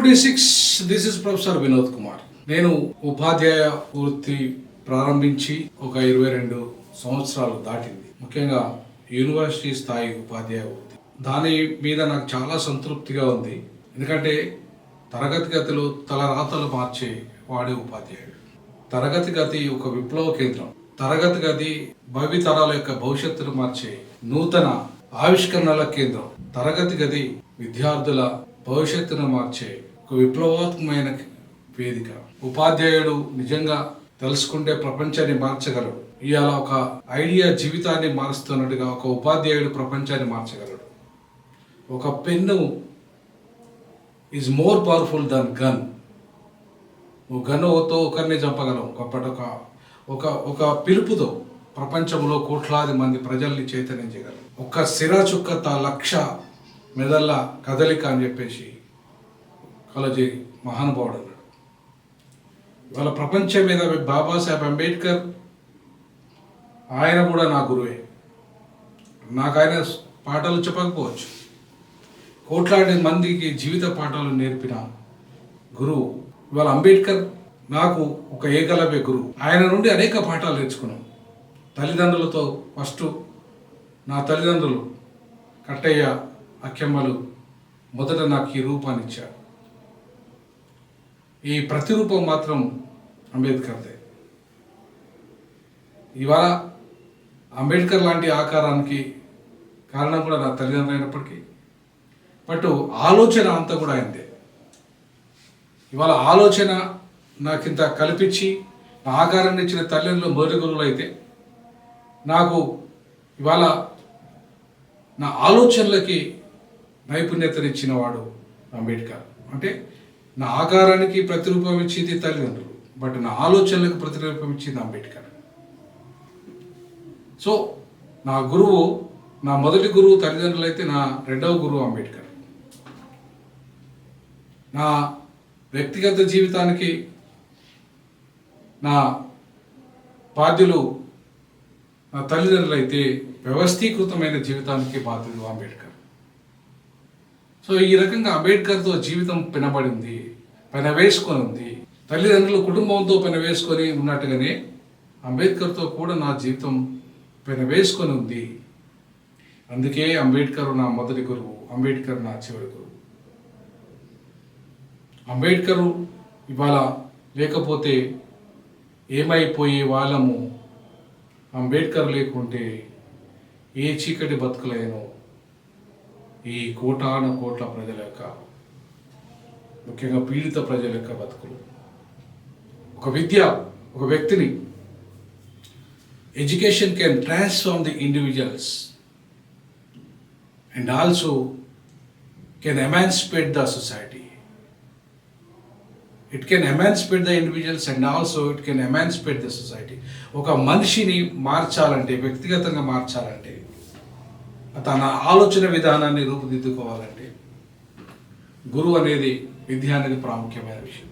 Two six this is professor Vinod Kumar నేను ఉపాధ్యాయ వృత్తి ప్రారంభించి ఒక ఇరవై రెండు సంవత్సరాలు దాటింది. ముఖ్యంగా యూనివర్సిటీ స్థాయి ఉపాధ్యాయ వృత్తి. దాని మీద నాకు చాలా సంతృప్తిగా ఉంది. ఎందుకంటే తరగతి గతిలో తలరాతలు మార్చే వాడే ఉపాధ్యాయుడు. తరగతి గది ఒక విప్లవ కేంద్రం. తరగతి గది భవితరాల యొక్క భవిష్యత్తును మార్చే నూతన ఆవిష్కరణల కేంద్రం. తరగతి గది విద్యార్థుల భవిష్యత్తును మార్చే ఒక విప్లవాత్మకమైన వేదిక. ఉపాధ్యాయుడు నిజంగా తెలుసుకుంటే ప్రపంచాన్ని మార్చగలడు. ఇవాళ ఒక ఐడియా జీవితాన్ని మారుస్తున్నట్టుగా ఒక ఉపాధ్యాయుడు ప్రపంచాన్ని మార్చగలడు. ఒక pen is more powerful than gun నువ్వు గన్నుతో ఒకరిని చంపగలవు ఒకప్పటి ఒక ఒక ఒక పిలుపుతో ప్రపంచంలో కోట్లాది మంది ప్రజల్ని చైతన్యం చేయగలరు ఒక్క సిరా చుక్క తా లక్ష మెదళ్ళ కదలిక అని చెప్పేసి కలజీ మహానుభావుడు అన్నాడు. ఇవాళ ప్రపంచం మీద బాబాసాహెబ్ అంబేద్కర్ ఆయన కూడా నా గురువే. నాకు ఆయన పాఠాలు చెప్పకపోవచ్చు. కోట్లాది మందికి జీవిత పాఠాలు నేర్పిన గురువు. ఇవాళ అంబేద్కర్ నాకు ఒక ఏకలవ్య గురువు. ఆయన నుండి అనేక పాఠాలు నేర్చుకున్నాం. తల్లిదండ్రులతో ఫస్ట్ నా తల్లిదండ్రులు కట్టయ్య అక్కెమ్మలు మొదట నాకు ఈ రూపాన్ని ఇచ్చారు. ఈ ప్రతిరూపం మాత్రం అంబేద్కర్దే ఇవాళ అంబేద్కర్ లాంటి ఆకారానికి కారణం కూడా నా తల్లిదండ్రులు అయినప్పటికీ బట్ ఆలోచన అంతా కూడా అయిందే ఇవాళ ఆలోచన నాకింత కల్పించి నా ఆకారాన్ని ఇచ్చిన తల్లిదండ్రులు మొదటి గురువులు అయితే నాకు ఇవాళ నా ఆలోచనలకి నైపుణ్యతనిచ్చిన వాడు అంబేద్కర్. అంటే నా ఆకారానికి ప్రతిరూపం ఇచ్చింది తల్లిదండ్రులు బట్ నా ఆలోచనలకు ప్రతిరూపం ఇచ్చింది అంబేద్కర్. సో నా గురువు నా మొదటి గురువు తల్లిదండ్రులు అయితే నా రెండవ గురువు అంబేద్కర్. నా వ్యక్తిగత జీవితానికి నా బాధ్యులు నా తల్లిదండ్రులు అయితే వ్యవస్థీకృతమైన జీవితానికి బాధ్యులు అంబేద్కర్. సో ఈ రకంగా అంబేద్కర్తో జీవితం పినబడింది. పెనవేసుకొని పైన వేసుకొని ఉంది. తల్లిదండ్రులు కుటుంబంతో పైన వేసుకొని ఉన్నట్టుగానే అంబేద్కర్తో కూడా నా జీవితం పెనవేసుకొని ఉంది. అందుకే అంబేద్కర్ నా మొదటి గురువు అంబేద్కర్ నా చివరి గురువు. అంబేద్కర్ ఇవాళ లేకపోతే ఏమైపోయే వాళ్ళము అంబేద్కర్ లేకుంటే ఏ చీకటి బతుకులైనో ఈ కోటాను కోట్ల ప్రజల యొక్క ముఖ్యంగా పీడిత ప్రజల యొక్క బతుకులు. ఒక విద్య ఒక వ్యక్తిని education can transform the individuals and also can emancipate the society. It can emancipate the individuals and also it can emancipate the society. ఒక మనిషిని మార్చాలంటే వ్యక్తిగతంగా మార్చాలంటే తన ఆలోచన విధానాన్ని రూపుదిద్దుకోవాలంటే గురువు అనేది విద్య అనేది ప్రాముఖ్యమైన విషయం.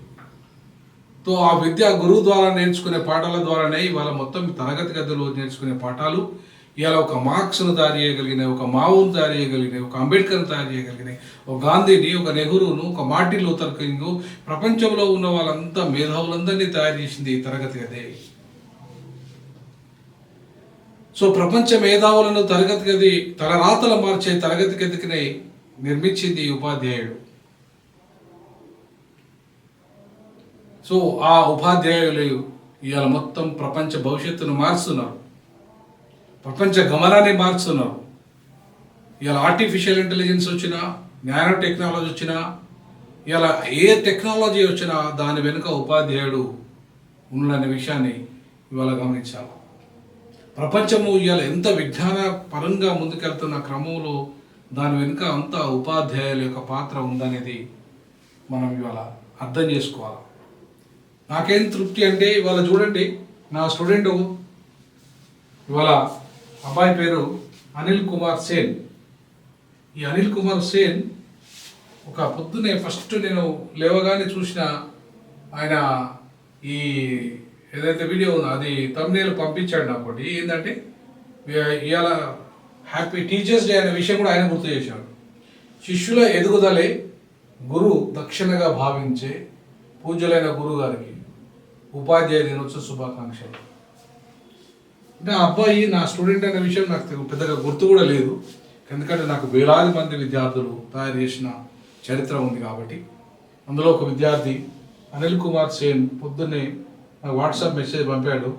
తో ఆ విద్య గురువు ద్వారా నేర్చుకునే పాఠాల ద్వారానే ఇవాళ మొత్తం తరగతి గదిలో నేర్చుకునే పాఠాలు ఇవాళ ఒక మార్క్స్ను తయారు చేయగలిగినాయి ఒక మావును తయారు చేయగలిగినాయి ఒక అంబేద్కర్ని తయారు చేయగలిగినాయి ఒక గాంధీని ఒక నెహ్రూను ఒక మార్టిన్ లూథర్ కింగ్ ప్రపంచంలో ఉన్న వాళ్ళంతా మేధావులందరినీ తయారు చేసింది ఈ తరగతి గదే. సో ప్రపంచ మేధావులను తరగతి గది తలరాతలు మార్చే తరగతి గదికినే నిర్మించింది ఈ ఉపాధ్యాయుడు. సో ఆ ఉపాధ్యాయులు ఇవాళ మొత్తం ప్రపంచ భవిష్యత్తును మారుస్తున్నారు. ప్రపంచ గమనాన్ని మారుస్తున్నారు. ఇవాళ ఆర్టిఫిషియల్ ఇంటెలిజెన్స్ వచ్చినా నానో టెక్నాలజీ వచ్చినా ఇవాళ ఏ టెక్నాలజీ వచ్చినా దాని వెనుక ఉపాధ్యాయుడు ఉన్నదనే విషయాన్ని ఇవాళ గమనించాలి. ప్రపంచము ఇవాళ ఎంత విజ్ఞాన పరంగా ముందుకెళ్తున్న క్రమంలో దాని వెనుక అంత ఉపాధ్యాయుల యొక్క పాత్ర ఉందనేది మనం ఇవాళ అర్థం చేసుకోవాలి. నాకేం తృప్తి అంటే ఇవాళ చూడండి నా స్టూడెంట్ ఇవాళ అబ్బాయి పేరు అనిల్ కుమార్ సేన్. ఈ అనిల్ కుమార్ సేన్ ఒక పొద్దునే ఫస్ట్ నేను లేవగానే చూసిన ఆయన ఈ ఏదైతే వీడియో ఉందో అది తమిళ పంపించాడు నాకు ఒకటి ఏంటంటే ఇవాళ హ్యాపీ టీచర్స్ డే అనే విషయం కూడా ఆయన గుర్తు చేశాడు. శిష్యుల ఎదుగుదలే గురు దక్షిణగా భావించే పూజలైన గురువు గారికి ఉపాధ్యాయ దినోత్సవ శుభాకాంక్షలు. అంటే ఆ అబ్బాయి నా స్టూడెంట్ అనే విషయం నాకు పెద్దగా గుర్తు కూడా లేదు. ఎందుకంటే నాకు వేలాది మంది విద్యార్థులు తయారు చేసిన చరిత్ర ఉంది కాబట్టి. అందులో ఒక విద్యార్థి అనిల్ కుమార్ సేన్ పొద్దున్నే నాకు వాట్సాప్ మెసేజ్ పంపాడు.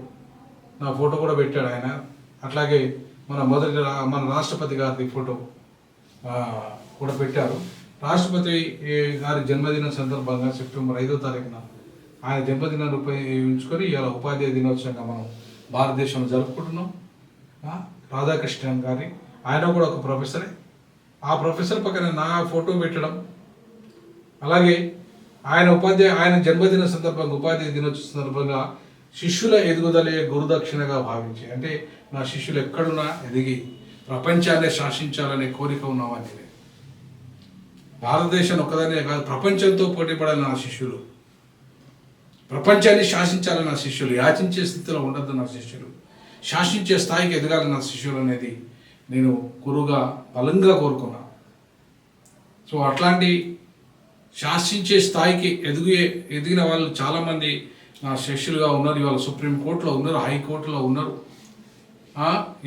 నా ఫోటో కూడా పెట్టాడు ఆయన. అట్లాగే మన మొదటి మన రాష్ట్రపతి గారి ఫోటో కూడా పెట్టారు. రాష్ట్రపతి ఏ, గారి జన్మదిన సందర్భంగా సెప్టెంబర్ ఐదో తారీఖున ఆయన జన్మదినాన్ని ఉపయోగించుకొని ఇలా ఉపాధ్యాయ దినోత్సవంగా మనం భారతదేశంలో జరుపుకుంటున్నాం. రాధాకృష్ణన్ గారి ఆయన కూడా ఒక ప్రొఫెసరే. ఆ ప్రొఫెసర్ పక్కన నా ఫోటో పెట్టడం. అలాగే ఆయన ఉపాధ్యాయ ఆయన జన్మదిన సందర్భంగా ఉపాధ్యాయ దినోత్సవ సందర్భంగా శిష్యుల ఎదుగుదలే గురుదక్షిణగా భావించి అంటే నా శిష్యులు ఎక్కడున్నా ఎదిగి ప్రపంచాన్ని శాసించాలనే కోరిక ఉన్నవాడిని భారతదేశం భారతదేశాన్ని కాదు ప్రపంచంతో పోటీపడాలి నా శిష్యులు. ప్రపంచాన్ని శాసించాలని నా శిష్యులు యాచించే స్థితిలో ఉండద్దు నా శిష్యులు శాసించే స్థాయికి ఎదగాలి నా శిష్యులు అనేది నేను గురువుగా బలంగా కోరుకున్నా. సో అట్లాంటి శాసించే స్థాయికి ఎదిగే ఎదిగిన వాళ్ళు చాలామంది నా శిష్యులుగా ఉన్నారు. ఇవాళ సుప్రీంకోర్టులో ఉన్నారు హైకోర్టులో ఉన్నారు.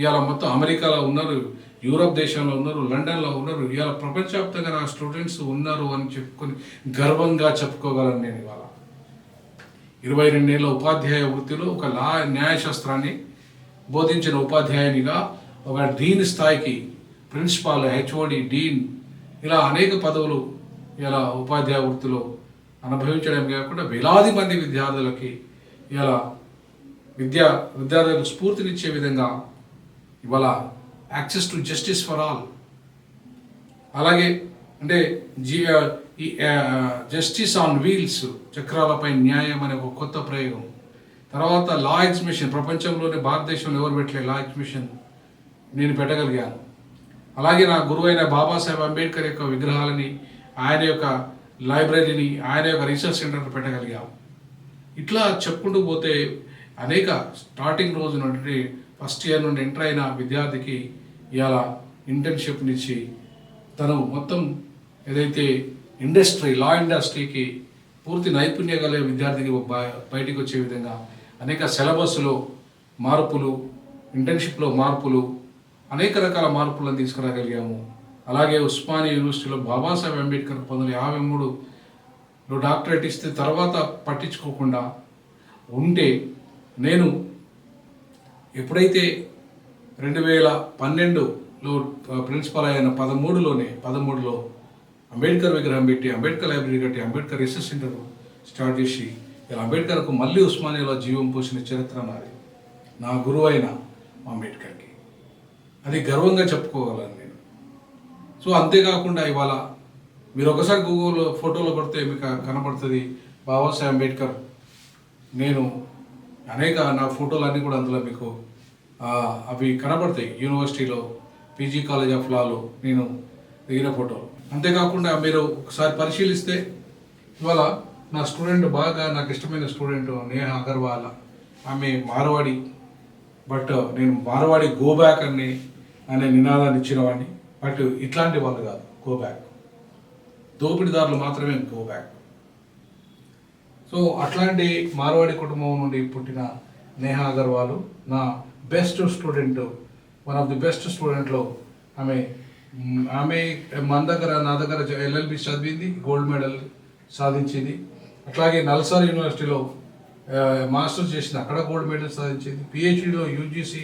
ఇవాళ మొత్తం అమెరికాలో ఉన్నారు యూరప్ దేశంలో ఉన్నారు లండన్లో ఉన్నారు. ఇవాళ ప్రపంచవ్యాప్తంగా నా స్టూడెంట్స్ ఉన్నారు అని చెప్పుకొని గర్వంగా చెప్పుకోగలను నేను ఇవాళ. ఇరవై రెండేళ్ళ ఉపాధ్యాయ వృత్తిలో ఒక లా న్యాయశాస్త్రాన్ని బోధించిన ఉపాధ్యాయునిగా ఒక డీన్ స్థాయికి ప్రిన్సిపాల్ హెచ్ఓడి డీన్ ఇలా అనేక పదవులు ఇలా ఉపాధ్యాయ వృత్తిలో అనుభవించడం కాకుండా వేలాది మంది విద్యార్థులకి ఇలా విద్యా విద్యార్థులకు స్ఫూర్తినిచ్చే విధంగా ఇవాళ access to justice for all. అలాగే అంటే జీ ఈ జస్టిస్ ఆన్ వీల్స్ చక్రాలపై న్యాయం అనే ఒక కొత్త ప్రయోగం. తర్వాత లా ఎగ్జిబిషన్ ప్రపంచంలోనే భారతదేశంలో ఎవరు పెట్టలే లా ఎగ్జిబిషన్ నేను పెట్టగలిగాను. అలాగే నా గురువు అయిన బాబాసాహెబ్ అంబేద్కర్ యొక్క విగ్రహాలని ఆయన యొక్క లైబ్రరీని ఆయన యొక్క రీసెర్చ్ సెంటర్ పెట్టగలిగాం ఇట్లా చెప్పుకుంటూ పోతే అనేక స్టార్టింగ్ రోజు నుండి ఫస్ట్ ఇయర్ నుండి ఎంటర్ అయిన విద్యార్థికి ఇలా ఇంటర్న్షిప్నిచ్చి తను మొత్తం ఏదైతే ఇండస్ట్రీ లా ఇండస్ట్రీకి పూర్తి నైపుణ్య గల విద్యార్థికి బయటికి వచ్చే విధంగా అనేక సిలబస్లో మార్పులు ఇంటర్న్షిప్లో మార్పులు అనేక రకాల మార్పులను తీసుకురాగలిగాము. అలాగే ఉస్మానియా యూనివర్సిటీలో బాబాసాహెబ్ అంబేద్కర్ పంతొమ్మిది యాభై మూడులో డాక్టరేట్ ఇస్తే తర్వాత పట్టించుకోకుండా ఉంటే నేను ఎప్పుడైతే రెండు వేల పన్నెండులో ప్రిన్సిపల్ అయిన పదమూడులోనే పదమూడులో అంబేద్కర్ విగ్రహం పెట్టి అంబేద్కర్ లైబ్రరీ కట్టి అంబేద్కర్ రీసెర్చ్ సెంటర్ స్టార్ట్ చేసి ఇలా అంబేద్కర్కు మళ్ళీ ఉస్మానియాలో జీవం పోసిన చరిత్ర నాది. నా గురువు అయిన అంబేద్కర్కి. అది గర్వంగా చెప్పుకోగలను నేను. సో అంతేకాకుండా ఇవాళ మీరు ఒకసారి గూగుల్లో ఫోటోలో కొడితే మీకు కనబడుతుంది బాబాసాహెబ్ అంబేద్కర్. నేను అనేక నా ఫోటోలు అన్నీ కూడా అందులో మీకు అవి కనబడతాయి యూనివర్సిటీలో పీజీ కాలేజ్ ఆఫ్ లాలో నేను దిగిన ఫోటోలు. అంతేకాకుండా మీరు ఒకసారి పరిశీలిస్తే ఇవాళ నా స్టూడెంట్ బాగా నాకు ఇష్టమైన స్టూడెంట్ నేహ అగర్వాల్. ఆమె మార్వాడి. బట్ నేను మార్వాడి గో బ్యాక్ అని అనే నినాదాన్ని ఇచ్చినవాడిని. బట్ ఇట్లాంటి వాళ్ళు కాదు గో బ్యాక్. దోపిడీదారులు మాత్రమే గో బ్యాక్. సో అట్లాంటి మార్వాడి కుటుంబం నుండి పుట్టిన నేహ అగర్వాల్ నా best student one of the best స్టూడెంట్లో ఆమె ఆమె మన దగ్గర నా దగ్గర ఎల్ఎల్బి చదివింది గోల్డ్ మెడల్ సాధించింది. అట్లాగే నల్సార్ యూనివర్సిటీలో మాస్టర్స్ చేసింది అక్కడ గోల్డ్ మెడల్ సాధించింది. పిహెచ్డిలో యూజీసీ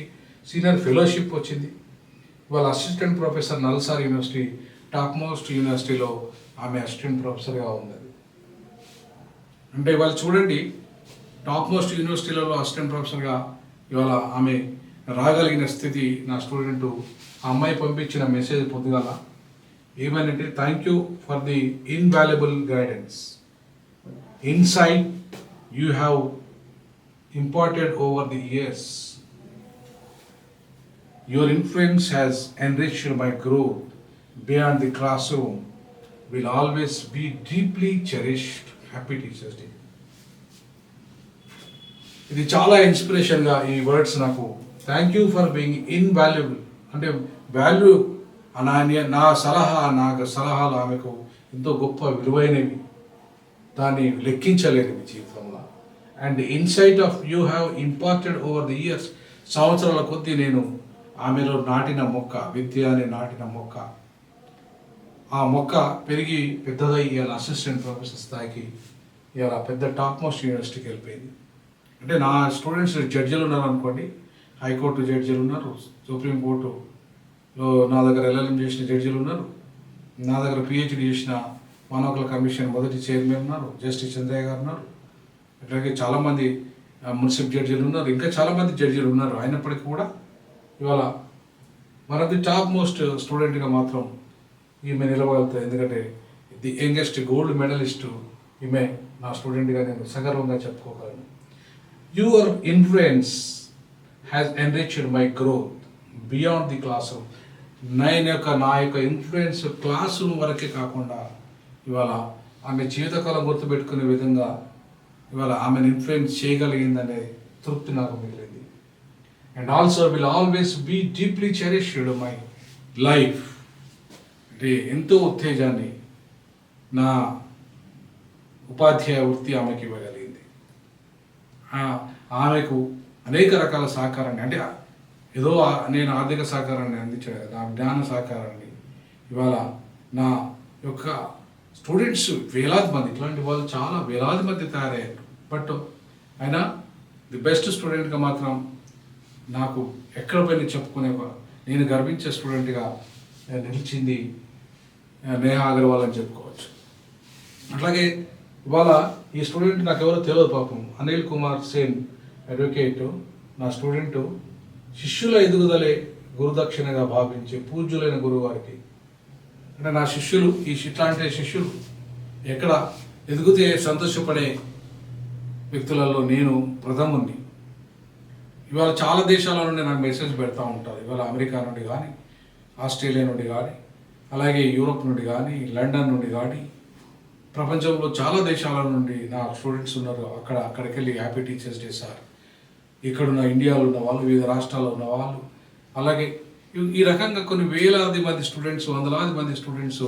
సీనియర్ ఫెలోషిప్ వచ్చింది. వాళ్ళ assistant professor NALSAR university top most యూనివర్సిటీలో ఆమె అసిస్టెంట్ ప్రొఫెసర్గా ఉంది అంటే ఇవాళ చూడండి టాప్ మోస్ట్ యూనివర్సిటీలలో అసిస్టెంట్ ప్రొఫెసర్గా ఇవాళ ఆమె రాగలిగిన స్థితి నా స్టూడెంట్ ఆ అమ్మాయి పంపించిన మెసేజ్ పొద్దుగల ఏమైందంటే thank you for the invaluable guidance insight you have imparted over the years your influence has enriched my growth beyond the classroom will always be deeply cherished happy teachers day ఇది చాలా ఇన్స్పిరేషన్గా ఈ words నాకు thank you for being invaluable అంటే value నా నా సలహా నా సలహాలు ఆమెకు ఎంతో గొప్ప విలువైనవి. దాన్ని లెక్కించలేనివి జీవితంలో. And insight of you have imparted over the years సంవత్సరాల కొద్దీ నేను ఆమెలో నాటిన మొక్క విద్య అని నాటిన మొక్క. ఆ మొక్క పెరిగి పెద్దదై ఇవాళ అసిస్టెంట్ ప్రొఫెసర్ స్థాయికి ఇవాళ పెద్ద టాప్ మోస్ట్ యూనివర్సిటీకి వెళ్ళిపోయింది. అంటే నా స్టూడెంట్స్ జడ్జిలు ఉన్నారు అనుకోండి హైకోర్టు జడ్జీలు ఉన్నారు సుప్రీంకోర్టులో నా దగ్గర ఎల్ఎల్ఎం చేసిన జడ్జీలు ఉన్నారు నా దగ్గర పిహెచ్డి చేసిన మానవకుల కమిషన్ మొదటి చైర్మన్ ఉన్నారు జస్టిస్ చంద్రయ్య గారు ఉన్నారు. అట్లాగే చాలామంది మున్సిపల్ జడ్జీలు ఉన్నారు ఇంకా చాలామంది జడ్జీలు ఉన్నారు. అయినప్పటికీ కూడా ఇవాళ one of the top most స్టూడెంట్గా మాత్రం ఈమె నిలబడతాయి ఎందుకంటే ది యంగెస్ట్ గోల్డ్ మెడలిస్ట్ ఈమె నా స్టూడెంట్గా నేను సగర్వంగా చెప్పుకోగలను. Your influence has enriched my growth beyond the classroom నేను యొక్క నా యొక్క ఇన్ఫ్లుయెన్స్ క్లాస్ రూమ్ వరకే కాకుండా ఇవాళ ఆమె జీవితకాలం గుర్తుపెట్టుకునే విధంగా ఇవాళ ఆమెను ఇన్ఫ్లుయెన్స్ చేయగలిగిందనే తృప్తి నాకు మిగిలింది. And also will always be deeply cherished my life అంటే ఎంతో ఉత్తేజాన్ని నా ఉపాధ్యాయ వృత్తి ఆమెకి ఇవ్వగలిగింది. ఆమెకు అనేక రకాల సహకారాన్ని అంటే ఏదో నేను ఆర్థిక సహకారాన్ని అందించాను నా జ్ఞాన సహకారాన్ని ఇవాళ నా యొక్క స్టూడెంట్స్ వేలాది మంది ఇట్లాంటి వాళ్ళు చాలా వేలాది మంది తయారయ్యారు. బట్ అయినా ది బెస్ట్ స్టూడెంట్గా మాత్రం నాకు ఎక్కడ పోయిన చెప్పుకునే నేను గర్వించే స్టూడెంట్గా నిలిచింది నేహా అగర్వాల్ అని చెప్పుకోవచ్చు. అట్లాగే ఇవాళ ఈ స్టూడెంట్ నాకు ఎవరో తెలియదు పాపం అనిల్ కుమార్ సేన్. అడ్వకేటు నా స్టూడెంటు శిష్యుల ఎదుగుదలే గురుదక్షిణగా భావించే పూజ్యులైన గురువారికి అంటే నా శిష్యులు ఈ ఇట్లాంటి శిష్యులు ఎక్కడ ఎదుగుతే సంతోషపడే వ్యక్తులలో నేను ప్రథముని ఇవాళ చాలా దేశాల నుండి నాకు మెసేజ్ పెడతా ఉంటారు. ఇవాళ అమెరికా నుండి కానీ ఆస్ట్రేలియా నుండి కానీ అలాగే యూరోప్ నుండి కానీ లండన్ నుండి కానీ ప్రపంచంలో చాలా దేశాల నుండి నా స్టూడెంట్స్ ఉన్నారు. అక్కడ అక్కడికి వెళ్ళి హ్యాపీ టీచర్స్ డే సార్. ఇక్కడున్న ఇండియాలో ఉన్న వాళ్ళు వివిధ రాష్ట్రాల్లో ఉన్న వాళ్ళు. అలాగే ఈ- రకంగా కొన్ని వేలాది మంది స్టూడెంట్స్ వందలాది మంది స్టూడెంట్స్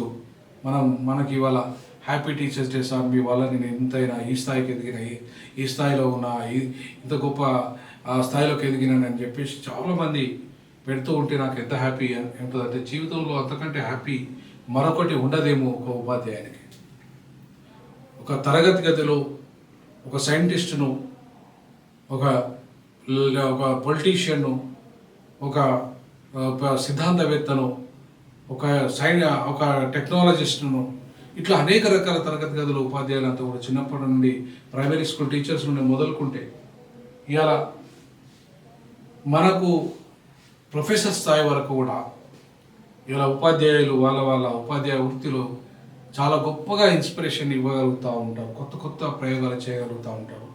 మనం మనకి ఇవాళ హ్యాపీ టీచర్స్ డే సార్ మీ వల్ల నేను ఎంతైనా ఈ స్థాయికి ఎదిగిన ఈ- స్థాయిలో ఉన్న ఇంత గొప్ప ఆ స్థాయిలోకి ఎదిగినానని చెప్పేసి చాలామంది పెడుతూ ఉంటే నాకు ఎంత హ్యాపీ ఉంటుందంటే జీవితంలో అంతకంటే హ్యాపీ మరొకటి ఉండదేమో ఒక ఉపాధ్యాయునికి. ఒక తరగతి గదిలో ఒక సైంటిస్టును ఒక ఒక పొలిటీషియన్ను ఒక సిద్ధాంతవేత్తను ఒక సైన్ ఒక టెక్నాలజిస్ట్ను ఇట్లా అనేక రకాల తరగతి గదులు ఉపాధ్యాయులంతా కూడా చిన్నప్పటి నుండి ప్రైమరీ స్కూల్ టీచర్స్ నుండి మొదలుకుంటే ఇలా మనకు ప్రొఫెసర్ స్థాయి వరకు కూడా ఇలా ఉపాధ్యాయులు వాళ్ళ వాళ్ళ ఉపాధ్యాయ వృత్తిలో చాలా గొప్పగా ఇన్స్పిరేషన్ ఇవ్వగలుగుతూ ఉంటారు. కొత్త కొత్త ప్రయోగాలు చేయగలుగుతూ ఉంటారు.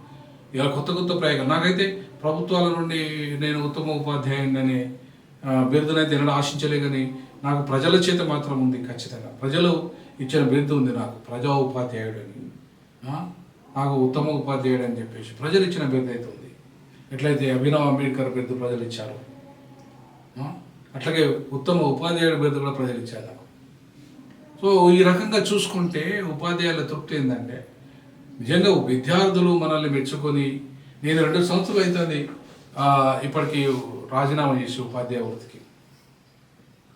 ఇలా కొత్త కొత్త ప్రయోగాలు. నాకైతే ప్రభుత్వాల నుండి నేను ఉత్తమ ఉపాధ్యాయుడిని బిరుదునైతే ఎన్నడూ ఆశించలే కానీ నాకు ప్రజల చేత మాత్రం ఉంది ఖచ్చితంగా. ప్రజలు ఇచ్చిన బిరుదు ఉంది నాకు. ప్రజా ఉపాధ్యాయుడు అని. నాకు ఉత్తమ ఉపాధ్యాయుడు అని చెప్పేసి ప్రజలు ఇచ్చిన బిరుదు అయితే ఉంది. ఎట్లయితే అభినవ్ అంబేద్కర్ బిరుదు ప్రజలు ఇచ్చారు. అట్లాగే ఉత్తమ ఉపాధ్యాయుడు బిరుదు కూడా ప్రజలు ఇచ్చారు నాకు. సో ఈ రకంగా చూసుకుంటే ఉపాధ్యాయుల తృప్తి ఏంటంటే నిజంగా విద్యార్థులు మనల్ని మెచ్చుకొని నేను రెండు సంవత్సరాలు అవుతుంది ఇప్పటికీ రాజీనామా చేసి ఉపాధ్యాయ వృత్తికి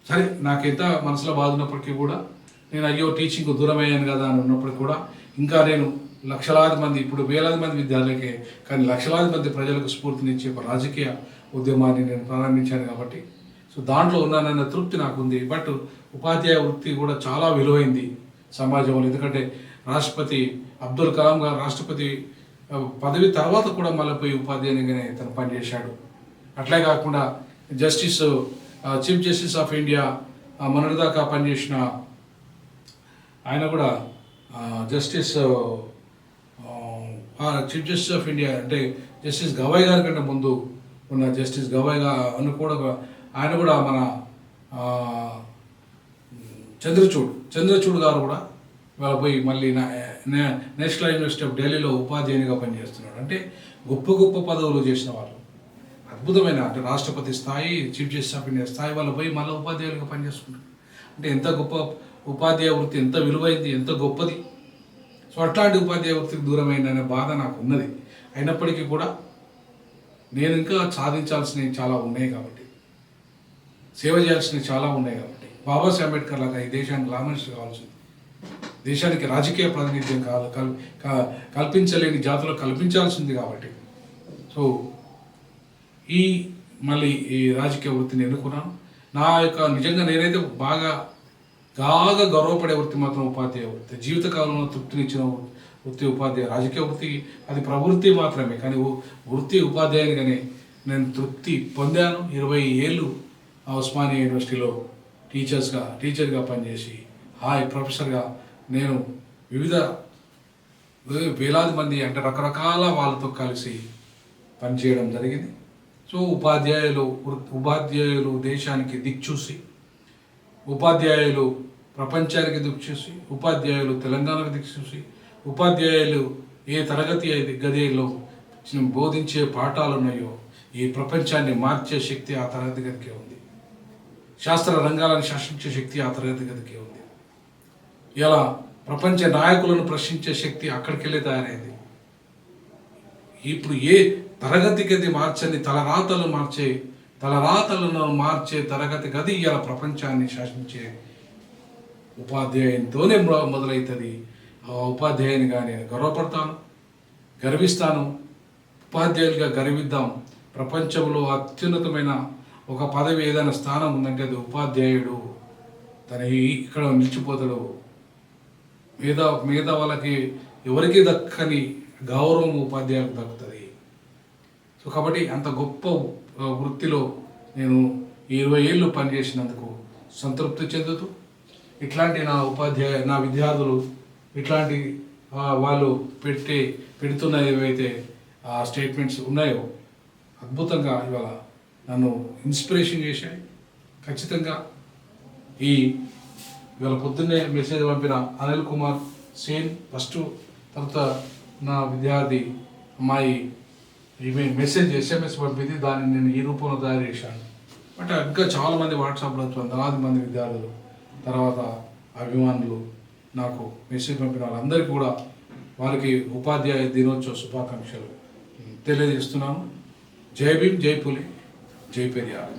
సరే నాకెంత మనసులో బాధ ఉన్నప్పటికీ కూడా నేను అయ్యో టీచింగ్ దూరమయ్యాను కదా అని ఉన్నప్పటికీ కూడా ఇంకా నేను లక్షలాది మంది ఇప్పుడు వేలాది మంది విద్యార్థులకే కానీ లక్షలాది మంది ప్రజలకు స్ఫూర్తినిచ్చే ఒక రాజకీయ ఉద్యమాన్ని నేను ప్రారంభించాను కాబట్టి. సో దాంట్లో ఉన్నానన్న తృప్తి నాకు ఉంది బట్ ఉపాధ్యాయ వృత్తి కూడా చాలా విలువైంది సమాజంలో. ఎందుకంటే రాష్ట్రపతి అబ్దుల్ కలాం గారు రాష్ట్రపతి పదవి తర్వాత కూడా మళ్ళీ పోయి ఉపాధ్యాయునిగానే తను పనిచేశాడు. అట్లే కాకుండా justice chief justice of India మొన్నటిదాకా పనిచేసిన ఆయన కూడా justice chief justice of India అంటే జస్టిస్ గవాయ్ గారి కంటే ముందు ఉన్న జస్టిస్ గవాయ్ గారు అని కూడా ఆయన కూడా మన చంద్రచూడ్ చంద్రచూడ్ గారు కూడా పోయి మళ్ళీ నా- నేషనల్ యూనివర్సిటీ ఆఫ్ ఢిల్లీలో ఉపాధ్యాయునిగా పనిచేస్తున్నాడు. అంటే గొప్ప గొప్ప పదవులు చేసిన వాళ్ళు. అద్భుతమైన అంటే రాష్ట్రపతి స్థాయి చీఫ్ జస్టిస్ ఆఫ్ ఇండియా స్థాయి వాళ్ళు పోయి మళ్ళీ ఉపాధ్యాయులుగా పనిచేసుకుంటారు. అంటే ఎంత గొప్ప ఉపాధ్యాయ వృత్తి ఎంత విలువైంది ఎంత గొప్పది. సో అట్లాంటి ఉపాధ్యాయ వృత్తికి దూరమైంది అనే బాధ నాకు ఉన్నది. అయినప్పటికీ కూడా నేను ఇంకా సాధించాల్సినవి చాలా ఉన్నాయి కాబట్టి. సేవ చేయాల్సినవి చాలా ఉన్నాయి కాబట్టి. బాబాసాహెబ్ అంబేద్కర్ లాగా ఈ దేశానికి లామనిస్ట్ కావాల్సింది. దేశానికి రాజకీయ ప్రాతినిధ్యం కాదు కల్ కల్పించలేని జాతులు కల్పించాల్సింది కాబట్టి. సో ఈ మళ్ళీ ఈ రాజకీయ వృత్తిని ఎన్నుకున్నాను. నా యొక్క నిజంగా నేనైతే బాగా బాగా గౌరవపడే వృత్తి మాత్రం ఉపాధ్యాయ వృత్తి. జీవితకాలంలో తృప్తినిచ్చిన వృత్తి ఉపాధ్యాయ రాజకీయ వృత్తి అది ప్రవృత్తి మాత్రమే. కానీ వృత్తి ఉపాధ్యాయునిగానే నేను తృప్తి పొందాను. ఇరవై ఏళ్ళు ఉస్మానియా యూనివర్సిటీలో టీచర్స్గా టీచర్గా పనిచేసి హాయ్ ప్రొఫెసర్గా నేను వివిధ వేలాది మంది అంటే రకరకాల వాళ్ళతో కలిసి పనిచేయడం జరిగింది. సో ఉపాధ్యాయులు ఉపాధ్యాయులు దేశానికి దిక్చూసి ఉపాధ్యాయులు ప్రపంచానికి దిక్చూసి ఉపాధ్యాయులు తెలంగాణకు దిక్చూసి ఉపాధ్యాయులు ఏ తరగతి అయితే గదిలో బోధించే పాఠాలు ఉన్నాయో ఈ ప్రపంచాన్ని మార్చే శక్తి ఆ తరగతి గదికే ఉంది. శాస్త్ర రంగాలను శాసించే శక్తి ఆ తరగతి గదికే ఉంది. ఇలా ప్రపంచ నాయకులను ప్రశ్నించే శక్తి అక్కడికి వెళ్ళి తయారైంది. ఇప్పుడు ఏ తరగతి గది మార్చని తలరాతలు మార్చే తలరాతలను మార్చే తరగతి గది ఇలా ప్రపంచాన్ని శాసించే ఉపాధ్యాయునితోనే మొదలవుతుంది ఆ ఉపాధ్యాయునిగా నేను గర్వపడతాను గర్విస్తాను. ఉపాధ్యాయులుగా గర్విద్దాం. ప్రపంచంలో అత్యున్నతమైన ఒక పదవి ఏదైనా స్థానం ఉందంటే అది ఉపాధ్యాయుడు. తన ఇక్కడ నిలిచిపోతాడు. మిగతా మిగతా వాళ్ళకి ఎవరికి దక్కని గౌరవం ఉపాధ్యాయులకు దక్కుతుంది. సో కాబట్టి అంత గొప్ప వృత్తిలో నేను ఇరవై ఏళ్ళు పనిచేసినందుకు సంతృప్తి చెందుతూ ఇట్లాంటి నా ఉపాధ్యాయ నా విద్యార్థులు ఇట్లాంటి వాళ్ళు పెట్టే పెడుతున్న ఏవైతే ఆ స్టేట్మెంట్స్ ఉన్నాయో అద్భుతంగా ఇవాళ నన్ను ఇన్స్పిరేషన్ చేశాయి. ఖచ్చితంగా ఈ ఇవాళ పొద్దున్నే మెసేజ్ పంపిన అనిల్ కుమార్ సేన్ ఫస్ట్ తర్వాత నా విద్యార్థి అమ్మాయి ఈమె మెసేజ్ ఎస్ఎంఎస్ పంపింది. దాన్ని నేను ఈ రూపంలో తయారు చేశాను. బట్ ఇంకా చాలామంది వాట్సాప్లో వందలాది మంది విద్యార్థులు. తర్వాత అభిమానులు నాకు మెసేజ్ పంపిన వాళ్ళందరికీ కూడా వారికి ఉపాధ్యాయ దినోత్సవ శుభాకాంక్షలు తెలియజేస్తున్నాను. జై భీమ్ జై పులి జై పెరియార్.